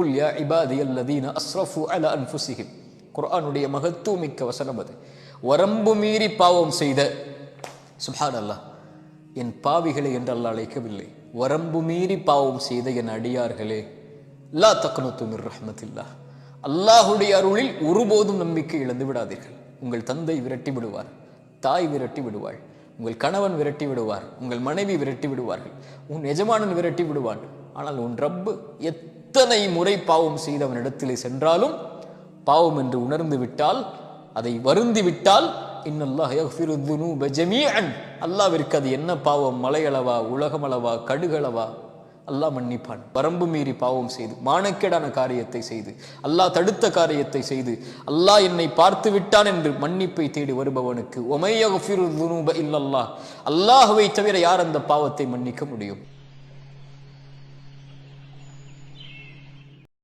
குல் யா இபாதியல்லதீன அஸ்ரஃபு அல அன்புசிஹிம் குர்ஆனுடைய மகத்துவமிக்க வசனம் அது வரம்பு மீறி பாவம் செய்த சுஹான் அல்லாஹ் என் பாவிகளை என்றல்ல அழைக்கவில்லை வரம்பு மீறி பாவம் செய்த என் அடியார்களே லா தக்னத்து மிர் ரஹ்மத்தில்லாஹ் அல்லாஹுடைய அருளில் ஒருபோதும் நம்பிக்கை இழந்து விடாதீர்கள் உங்கள் தந்தை விரட்டி விடுவார் தாய் விரட்டி விடுவாள் உங்கள் கணவன் விரட்டி விடுவார் உங்கள் மனைவி விரட்டி விடுவார்கள் உன் எஜமானன் விரட்டி விடுவான் ஆனால் உன் ரப்பு எத்தனை முறை பாவம் செய்தவனிடத்திலே சென்றாலும் பாவம் என்று உணர்ந்து விட்டால் அதை வருந்தி விட்டால் இன்னல்லாஹ் யக்ஃபிரு அது என்ன பாவம்? மலையளவா உலகமளவா கடுகளவா? அல்லாஹ் மன்னிப்பான். வரம்பு மீறி பாவம் செய்து மானக்கேடான காரியத்தை செய்து அல்லாஹ் தடுத்த காரியத்தை செய்து அல்லாஹ் என்னை பார்த்து விட்டான் என்று மன்னிப்பை தேடி வருபவனுக்கு ஒமையகுஃபிரு துனூப இல்லல்லாஹ். அல்லாஹுவை தவிர யார் அந்த பாவத்தை மன்னிக்க முடியும்?